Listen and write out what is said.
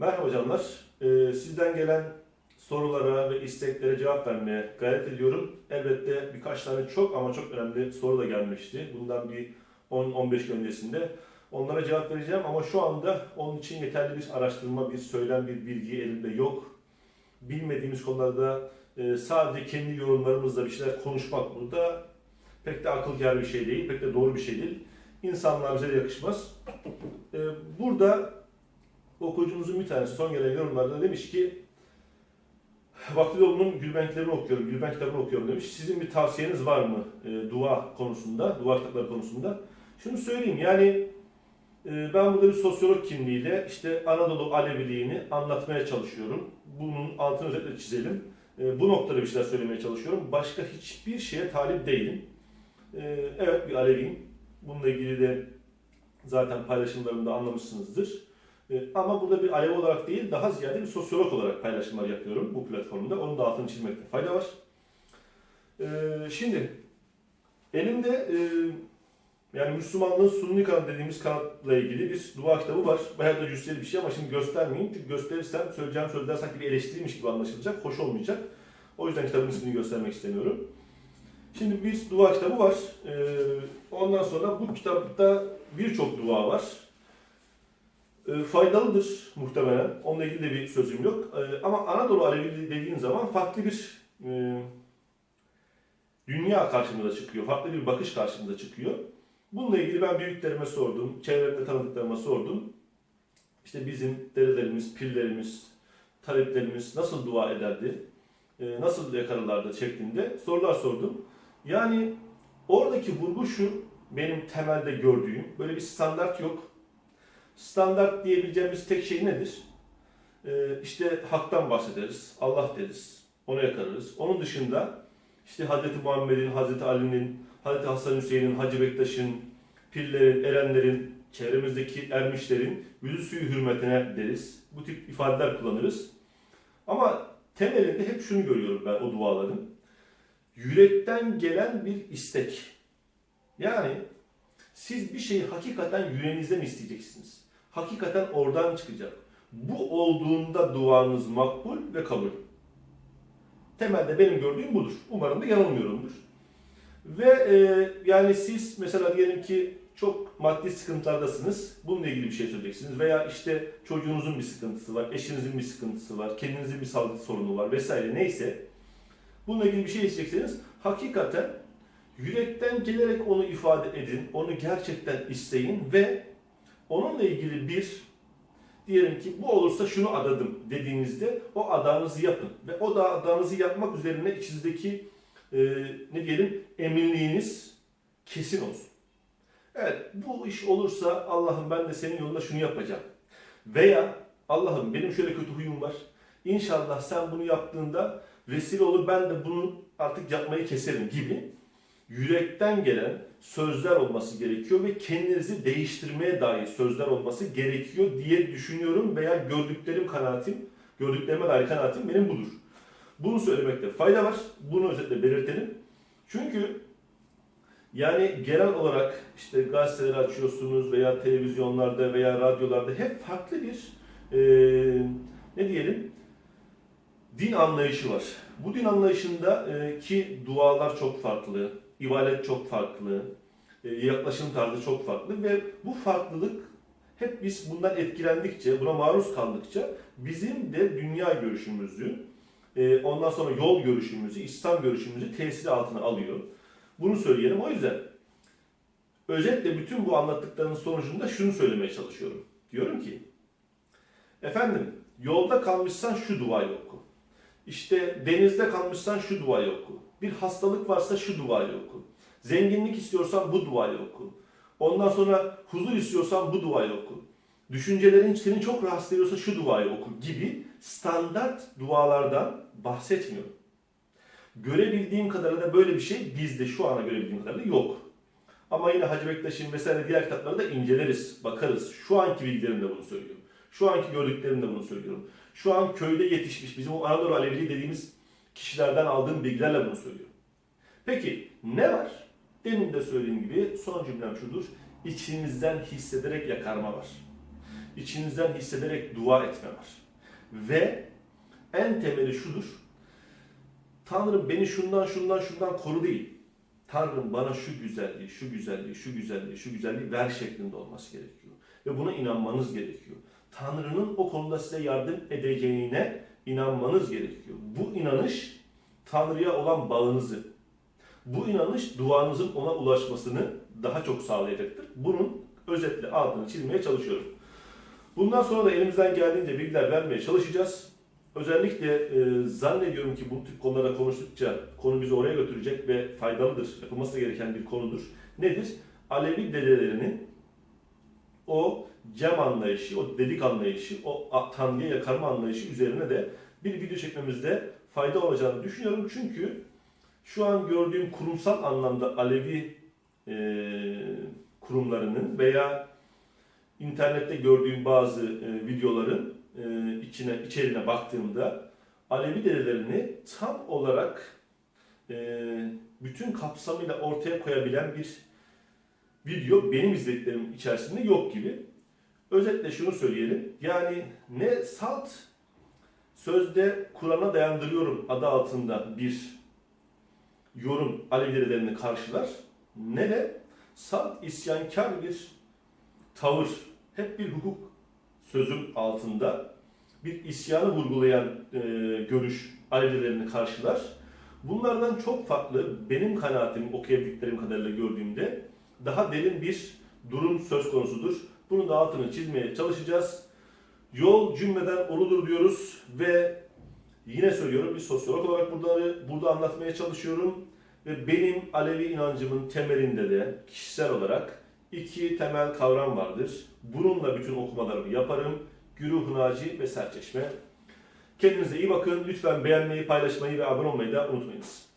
Merhaba canlar. Ee, sizden gelen sorulara ve isteklere cevap vermeye gayret ediyorum. Elbette birkaç tane çok ama çok önemli soru da gelmişti. Bundan bir 10-15 gün öncesinde. Onlara cevap vereceğim ama şu anda onun için yeterli bir araştırma, bir söylem, bir bilgi elimde yok. Bilmediğimiz konularda e, sadece kendi yorumlarımızla bir şeyler konuşmak burada pek de akıl kâr bir şey değil, pek de doğru bir şey değil. İnsanlar bize yakışmaz. Ee, burada okuyucumuzun bir tanesi son gelen yorumlarda demiş ki Vakti Dolu'nun Gülbenklerini okuyorum, Gülbenk kitabını okuyorum demiş. Sizin bir tavsiyeniz var mı e, dua konusunda, dua kitapları konusunda? Şunu söyleyeyim yani e, ben burada bir sosyolog kimliğiyle işte Anadolu Aleviliğini anlatmaya çalışıyorum. Bunun altını özellikle çizelim. E, bu noktada bir şeyler söylemeye çalışıyorum. Başka hiçbir şeye talip değilim. E, evet bir Aleviyim. Bununla ilgili de zaten paylaşımlarımda anlamışsınızdır. E, Ama burada bir alev olarak değil, daha ziyade bir sosyolog olarak paylaşımlar yapıyorum bu platformda. Onun da altını çizmekte fayda var. E, Şimdi, elimde e, yani Müslümanlığın Sunni kanat dediğimiz kanatla ilgili bir dua kitabı var. Bayağı da cüsseli bir şey ama şimdi göstermeyeyim. Çünkü gösterirsem söyleyeceğim sözler sanki bir eleştiriymiş gibi anlaşılacak. Hoş olmayacak. O yüzden kitabın ismini göstermek istemiyorum. Şimdi bir dua kitabı var. Ondan sonra bu kitapta birçok dua var. E, faydalıdır muhtemelen. Onunla ilgili de bir sözüm yok. E, ama Anadolu Alevi dediğin zaman farklı bir e, dünya karşımıza çıkıyor. Farklı bir bakış karşımıza çıkıyor. Bununla ilgili ben büyüklerime sordum, çevremde tanıdıklarıma sordum. İşte bizim dedelerimiz, pirlerimiz, taleplerimiz nasıl dua ederdi, e, nasıl yakarırlardı şeklinde sorular sordum. Yani oradaki vurgu şu, benim temelde gördüğüm, böyle bir standart yok. Standart diyebileceğimiz tek şey nedir? Ee, işte haktan bahsederiz, Allah deriz, ona yakarırız. Onun dışında işte Hz. Muhammed'in, Hz. Ali'nin, Hz. Hasan Hüseyin'in, Hacı Bektaş'ın, pirlerin, erenlerin, çevremizdeki ermişlerin yüzü suyu hürmetine deriz. Bu tip ifadeler kullanırız. Ama temelinde hep şunu görüyorum ben o duaların. Yürekten gelen bir istek. Yani siz bir şeyi hakikaten yüreğinizden isteyeceksiniz. Hakikaten oradan çıkacak. Bu olduğunda duanız makbul ve kabul. Temelde benim gördüğüm budur. Umarım da yanılmıyorumdur. Ve e, yani siz mesela diyelim ki çok maddi sıkıntılardasınız. Bununla ilgili bir şey söyleyeceksiniz. Veya işte çocuğunuzun bir sıkıntısı var, eşinizin bir sıkıntısı var, kendinizin bir sağlık sorunu var vesaire neyse. Bununla ilgili bir şey isteyecekseniz hakikaten yürekten gelerek onu ifade edin, onu gerçekten isteyin ve onunla ilgili bir diyelim ki bu olursa şunu adadım dediğinizde o adağınızı yapın ve o da adağınızı yapmak üzerine içinizdeki e, ne diyelim eminliğiniz kesin olsun. Evet bu iş olursa Allah'ım ben de senin yolunda şunu yapacağım. Veya Allah'ım benim şöyle kötü huyum var. İnşallah sen bunu yaptığında vesile olur ben de bunu artık yapmayı keserim gibi yürekten gelen sözler olması gerekiyor ve kendinizi değiştirmeye dair sözler olması gerekiyor diye düşünüyorum veya gördüklerim kanaatim, gördüklerime dair kanaatim benim budur. Bunu söylemekte fayda var. Bunu özetle belirtelim. Çünkü yani genel olarak işte gazeteleri açıyorsunuz veya televizyonlarda veya radyolarda hep farklı bir eee, ne diyelim din anlayışı var. Bu din anlayışında e, ki dualar çok farklı, ibadet çok farklı, e, yaklaşım tarzı çok farklı ve bu farklılık hep biz bundan etkilendikçe, buna maruz kaldıkça bizim de dünya görüşümüzü, e, ondan sonra yol görüşümüzü, İslam görüşümüzü tesiri altına alıyor. Bunu söyleyelim. O yüzden özetle bütün bu anlattıklarının sonucunda şunu söylemeye çalışıyorum. Diyorum ki, efendim yolda kalmışsan şu duayı oku. İşte denizde kalmışsan şu duayı oku. Bir hastalık varsa şu duayı oku. Zenginlik istiyorsan bu duayı oku. Ondan sonra huzur istiyorsan bu duayı oku. Düşüncelerin seni çok rahatsız ediyorsa şu duayı oku gibi standart dualardan bahsetmiyorum. Görebildiğim kadarıyla da böyle bir şey bizde şu ana görebildiğim kadarıyla yok. Ama yine Hacı Bektaş'ın vesaire diğer kitapları da inceleriz, bakarız. Şu anki bilgilerim de bunu söylüyor. Şu anki gördüklerim de bunu söylüyorum. Şu an köyde yetişmiş bizim o Anadolu Aleviliği dediğimiz kişilerden aldığım bilgilerle bunu söylüyorum. Peki ne var? Demin de söylediğim gibi son cümlem şudur. İçinizden hissederek yakarma var. içinizden hissederek dua etme var. Ve en temeli şudur. Tanrım beni şundan şundan şundan koru değil. Tanrım bana şu güzelliği, şu güzelliği, şu güzelliği, şu güzelliği ver şeklinde olması gerekiyor. Ve buna inanmanız gerekiyor. Tanrı'nın o konuda size yardım edeceğine inanmanız gerekiyor. Bu inanış Tanrı'ya olan bağınızı, bu inanış duanızın ona ulaşmasını daha çok sağlayacaktır. Bunun özetle altını çizmeye çalışıyorum. Bundan sonra da elimizden geldiğince bilgiler vermeye çalışacağız. Özellikle e, zannediyorum ki bu tip konulara konuştukça konu bizi oraya götürecek ve faydalıdır, yapılması gereken bir konudur. Nedir? Alevi dedelerinin o cem anlayışı, o dedik anlayışı, o Tanrı'ya yakarma anlayışı üzerine de bir video çekmemizde fayda olacağını düşünüyorum. Çünkü şu an gördüğüm kurumsal anlamda Alevi e, kurumlarının veya internette gördüğüm bazı e, videoların e, içine içeriğine baktığımda Alevi dedelerini tam olarak e, bütün kapsamıyla ortaya koyabilen bir video benim izlediklerim içerisinde yok gibi. Özetle şunu söyleyelim. Yani ne salt sözde Kur'an'a dayandırıyorum adı altında bir yorum Alevi dedelerini karşılar ne de salt isyankar bir tavır, hep bir hukuk sözüm altında bir isyanı vurgulayan e, görüş Alevlerini karşılar. Bunlardan çok farklı benim kanaatim okuyabildiklerim kadarıyla gördüğümde daha derin bir durum söz konusudur. Bunun da altını çizmeye çalışacağız. Yol cümleden oludur diyoruz ve yine söylüyorum bir sosyolog olarak bunları burada anlatmaya çalışıyorum. Ve benim Alevi inancımın temelinde de kişisel olarak iki temel kavram vardır. Bununla bütün okumalarımı yaparım. Güruh Naci ve Serçeşme. Kendinize iyi bakın. Lütfen beğenmeyi, paylaşmayı ve abone olmayı da unutmayınız.